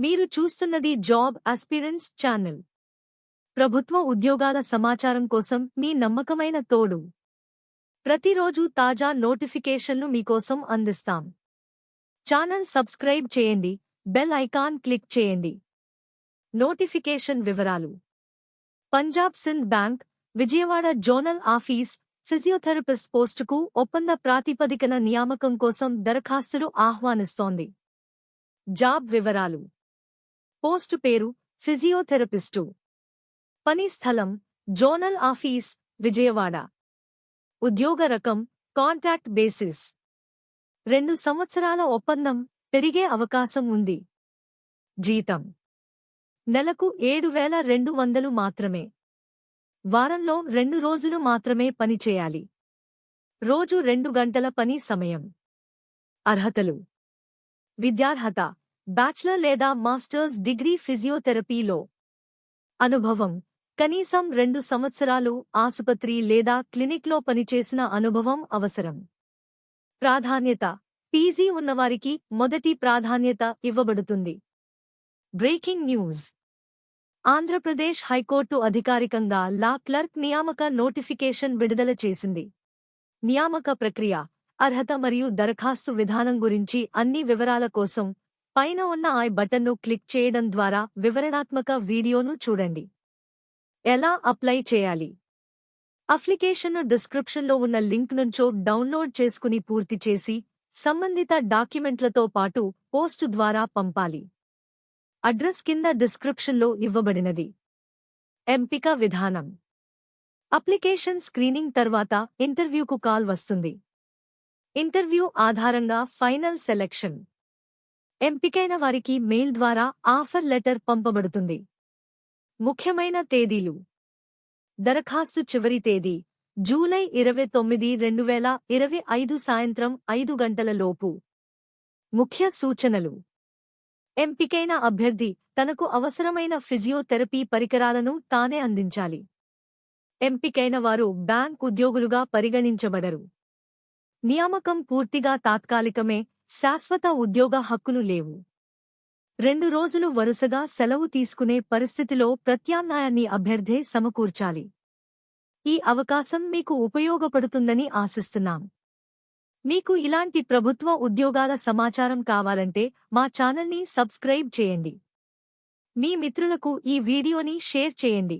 మీరు చూస్తున్నది job అస్పిరెన్స్ channel. ప్రభుత్వ ఉద్యోగాల సమాచారం కోసం మీ నమ్మకమైన తోడు. ప్రతిరోజు తాజా నోటిఫికేషన్లు మీకోసం అందిస్తాం. ఛానల్ సబ్స్క్రైబ్ చేయండి బెల్ ఐకాన్ క్లిక్ చేయండి. నోటిఫికేషన్ వివరాలు. Punjab Sind bank Vijayawada zonal office physiotherapist పోస్టుకు ఒప్పంద ప్రాతిపదికన నియామకం కోసం దరఖాస్తులు ఆహ్వానిస్తోంది. జాబ్ వివరాలు. పోస్టు పేరు ఫిజియోథెరపిస్టు. పని స్థలం జోనల్ ఆఫీస్ విజయవాడ. ఉద్యోగ రకం కాంటాక్ట్ బేసిస్. రెండు సంవత్సరాల ఒప్పందం పెరిగే అవకాశం ఉంది. జీతం. నెలకు ఏడు వేల రెండు వందలు మాత్రమే. వారంలో రెండు రోజులు మాత్రమే పనిచేయాలి రోజు రెండు గంటల పని సమయం. అర్హతలు. విద్యార్హత. బ్యాచ్లర్ లేదా మాస్టర్స్ డిగ్రీ ఫిజియోథెరపీలో అనుభవం. కనీసం రెండు సంవత్సరాలు ఆసుపత్రి లేదా క్లినిక్లో పనిచేసిన అనుభవం అవసరం. ప్రాధాన్యత. పీజీ ఉన్నవారికి మొదటి ప్రాధాన్యత ఇవ్వబడుతుంది. Breaking news. ఆంధ్రప్రదేశ్ హైకోర్టు అధికారికంగా లా క్లర్క్ నియామక నోటిఫికేషన్ విడుదల చేసింది. నియామక ప్రక్రియ. అర్హత మరియు దరఖాస్తు విధానం గురించి అన్ని వివరాల కోసం పైన ఉన్న ఐ బటన్ను క్లిక్ చేయడం ద్వారా వివరణాత్మక వీడియోను చూడండి. ఎలా అప్లై చేయాలి? అప్లికేషన్ను డిస్క్రిప్షన్లో ఉన్న లింక్ నుంచో డౌన్లోడ్ చేసుకుని పూర్తి చేసి సంబంధిత డాక్యుమెంట్లతో పాటు పోస్టు ద్వారా పంపాలి. అడ్రస్ కింద డిస్క్రిప్షన్లో ఇవ్వబడినది. ఎంపిక విధానం. అప్లికేషన్ స్క్రీనింగ్ తర్వాత ఇంటర్వ్యూకు కాల్ వస్తుంది. ఇంటర్వ్యూ ఆధారంగా ఫైనల్ సెలెక్షన్. ఎంపికైన వారికి మెయిల్ ద్వారా ఆఫర్ లెటర్ పంపబడుతుంది. ముఖ్యమైన తేదీలు. దరఖాస్తు చివరి తేదీ. జూలై ఇరవై తొమ్మిది రెండు వేల ఇరవై ఐదు సాయంత్రం ఐదు గంటల లోపు. ముఖ్య సూచనలు. ఎంపికైన అభ్యర్థి తనకు అవసరమైన ఫిజియోథెరపీ పరికరాలను తానే అందించాలి. ఎంపికైన వారు బ్యాంక్ ఉద్యోగులుగా పరిగణించబడరు. నియామకం పూర్తిగా తాత్కాలికమే శాశ్వత ఉద్యోగ హక్కులు లేవు. రెండు రోజులు వరుసగా సెలవు తీసుకునే పరిస్థితిలో ప్రత్యామ్నాయాన్ని అభ్యర్థే సమకూర్చాలి. ఈ అవకాశం మీకు ఉపయోగపడుతుందని ఆశిస్తున్నాం. మీకు ఇలాంటి ప్రభుత్వ ఉద్యోగాల సమాచారం కావాలంటే మా ఛానల్ని సబ్స్క్రైబ్ చేయండి. మీ మిత్రులకు ఈ వీడియోని షేర్ చేయండి.